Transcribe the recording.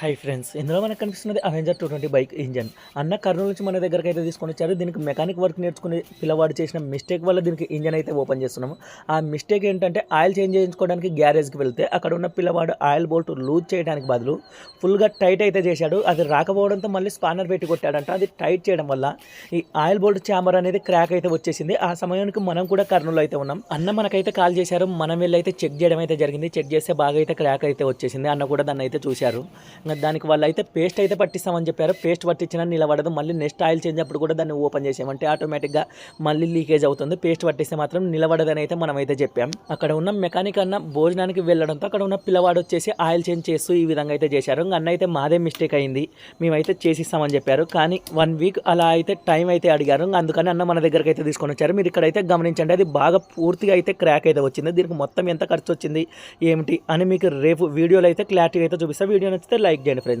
Hi friends ఇందులో మనకు కనిపిస్తున్నది Avenger two twenty bike engine అన్న కర్నూలు నుంచి మన దగ్గరకి అయితే తీసుకొని వచ్చారు. దీనికి మెకానిక్ వర్క్ నేర్చుకుని పిల్లవాడు చేసిన మిస్టేక్ వల్ల దీనికి ఇంజన్ అయితే ఓపెన్ చేస్తున్నాము. ఆ మిస్టేక్ ఏంటంటే ఆయిల్ చేంజ్ చేయించుకోవడానికి గ్యారేజ్కి వెళ్తే అక్కడ ఉన్న పిల్లవాడు ఆయిల్ బోల్ట్ లూజ్ చేయడానికి బదులు ఫుల్గా టైట్ అయితే చేశాడు. అది రాకపోవడంతో మళ్ళీ స్పానర్ పెట్టి కొట్టాడంట. అది టైట్ చేయడం వల్ల ఈ ఆయిల్ బోల్ట్ ఛాంబర్ అనేది క్రాక్ అయితే వచ్చేసింది. ఆ సమయానికి మనం కూడా కర్నూలు అయితే ఉన్నాం. అన్న మనకైతే కాల్ చేశారు. మనం వెళ్ళి అయితే చెక్ చేయడం అయితే జరిగింది. చెక్ చేస్తే బాగా అయితే క్రాక్ అయితే వచ్చేసింది. అన్న కూడా దాన్ని అయితే చూశారు. దానికి వాళ్ళు అయితే పేస్ట్ అయితే పట్టిస్తామని చెప్పారు. పేస్ట్ పట్టించినా నిలబడదు. మళ్ళీ నెక్స్ట్ ఆయిల్ చేంజ్ అప్పుడు కూడా దాన్ని ఓపెన్ చేసామంటే ఆటోమేటిక్గా మళ్ళీ లీకేజ్ అవుతుంది. పేస్ట్ పట్టిస్తే మాత్రం నిలబడదని అయితే మనం అయితే చెప్పాం. అక్కడ ఉన్న మెకానిక్ అన్న భోజనానికి వెళ్ళడంతో అక్కడ ఉన్న పిల్లవాడు వచ్చేసి ఆయిల్ చేంజ్ చేస్తూ ఈ విధంగా అయితే చేశారు. ఇంకా అన్న అయితే మాదే మిస్టేక్ అయింది. మేమైతే చేసిస్తామని చెప్పారు. కానీ వన్ వీక్ అలా అయితే టైం అయితే అడిగారు. అందుకని అన్న మన దగ్గరికి అయితే తీసుకొని వచ్చారు. మీరు ఇక్కడైతే గమనించండి. అది బాగా పూర్తిగా అయితే క్రాక్ అయితే వచ్చింది. దీనికి మొత్తం ఎంత ఖర్చు వచ్చింది ఏమిటి అని మీకు రేపు వీడియోలో అయితే క్లారిటీ అయితే చూపిస్తా. వీడియో నచ్చితే లైక్ చేయండి ఫ్రెండ్స్